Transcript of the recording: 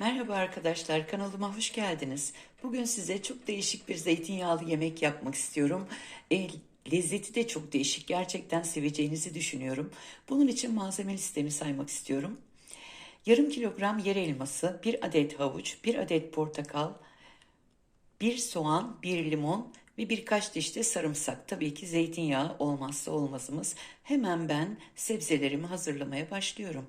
Merhaba arkadaşlar, kanalıma hoş geldiniz. Bugün size çok değişik bir zeytinyağlı yemek yapmak istiyorum. E, lezzeti de çok değişik, gerçekten seveceğinizi düşünüyorum. Bunun için malzeme listemi saymak istiyorum. Yarım kilogram yer elması, bir adet havuç, bir adet portakal, bir soğan, bir limon ve birkaç diş de sarımsak. Tabii ki zeytinyağı olmazsa olmazımız. Hemen ben sebzelerimi hazırlamaya başlıyorum.